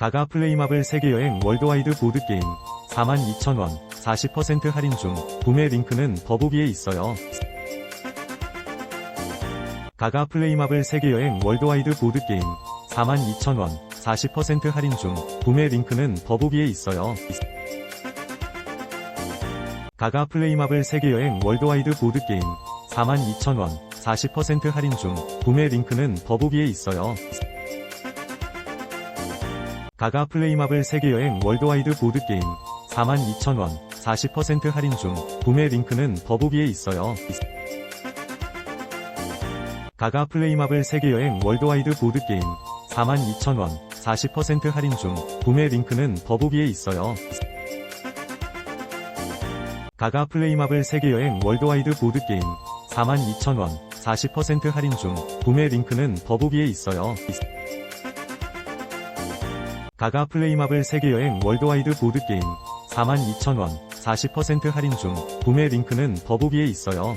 가가 플레이마블 세계여행 월드와이드 보드게임 42,000원 40% 할인 중 구매 링크는 더보기에 있어요. 가가 플레이마블 세계여행 월드와이드 보드게임 42,000원 40% 할인 중 구매 링크는 더보기에 있어요. 가가 플레이마블 세계여행 월드와이드 보드게임 42,000원 40% 할인 중 구매 링크는 더보기에 있어요. 가가 플레이마블 세계여행 월드와이드 보드게임 42,000원 40% 할인 중 구매 링크는 더보기에 있어요. 가가 플레이마블 세계여행 월드와이드 보드게임 42,000원 40% 할인 중 구매 링크는 더보기에 있어요. 가가 플레이마블 세계여행 월드와이드 보드게임 42,000원 40% 할인 중 구매 링크는 더보기에 있어요. 가가 플레이마블 세계여행 월드와이드 보드게임 42,000원 40% 할인 중 구매 링크는 더보기에 있어요.